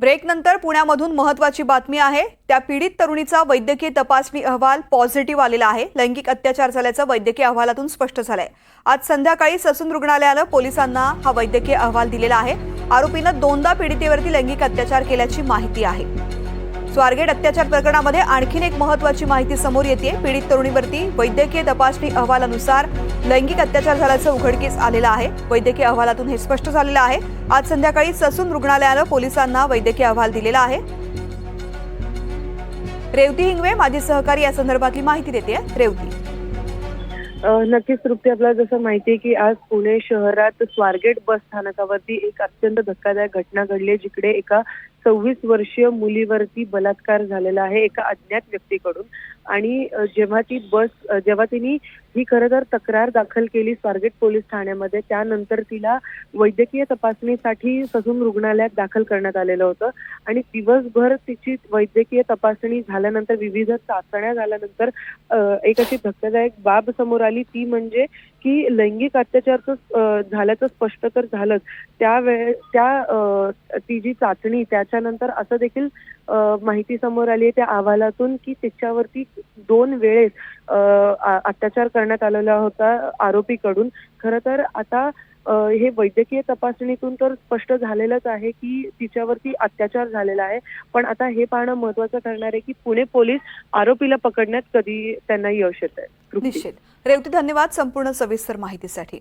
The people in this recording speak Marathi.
ब्रेकनंतर पुण्यामधून महत्वाची बातमी आहे. त्या पीडित तरुणीचा वैद्यकीय तपासणी अहवाल पॉझिटिव्ह आलेला आहे. लैंगिक अत्याचार झाल्याचं वैद्यकीय अहवालातून स्पष्ट झालंय. आज संध्याकाळी ससून रुग्णालयानं पोलिसांना हा वैद्यकीय अहवाल दिलेला आहे. आरोपीनं दोनदा पीडितेवरती लैंगिक अत्याचार केल्याची माहिती आहे. स्वारगेट अत्याचार प्रकरणामध्ये आणखीन एक महत्वाची माहिती समोर येते पीडित तरुणीवरती वैद्यकीय तपासणी अहवालानुसार लैंगिक अत्याचार झाल्याचं उघडकीस आलेलं आहे. वैद्यकीय अहवालातून हे स्पष्ट झालेलं आहे. आज संध्याकाळी ससून रुग्णालयानं पोलिसांना वैद्यकीय अहवाल दिलेला आहे. रेवती हिंगवे माझी सहकारी या संदर्भातली माहिती देते रेवती. नक्कीच तृप्ती आपल्याला जसं माहिती आहे की आज पुणे शहरात स्वारगेट बस स्थानकावरती एक अत्यंत धक्कादायक घटना घडली जिकडे एका सव्वीस वर्षीय मुलीवरती बलात्कार झालेला आहे एका अज्ञात व्यक्तीकडून. आणि जेव्हा ती बस जेव्हा तिने ही खरं तर तक्रार दाखल केली स्वारगेट पोलीस ठाण्यामध्ये त्यानंतर तिला वैद्यकीय तपासणीसाठी ससून रुग्णालयात दाखल करण्यात आलेलं होतं. आणि दिवसभर तिची वैद्यकीय तपासणी झाल्यानंतर विविध चाचण्या झाल्यानंतर एक अशी धक्कादायक बाब समोर आली. ती म्हणजे की लैंगिक अत्याचारचं झाल्याचं स्पष्ट तर झालंच. त्यावेळे त्या अ, ती जी चाचणी त्याच्यानंतर असं देखील माहिती समोर आली आहे त्या अहवालातून की तिच्यावरती दोन वेळेस अत्याचार करण्यात आलेला होता आरोपीकडून. खरं तर आता हे वैद्यकीय तपासणीतून तर स्पष्ट झालेलंच आहे की तिच्यावरती अत्याचार झालेला आहे. पण आता हे पाहणं महत्वाचं ठरणार आहे की पुणे पोलीस आरोपीला पकडण्यात कधी त्यांना यश येत आहे निश्चित. रेवती धन्यवाद संपूर्ण सविस्तर माहितीसाठी.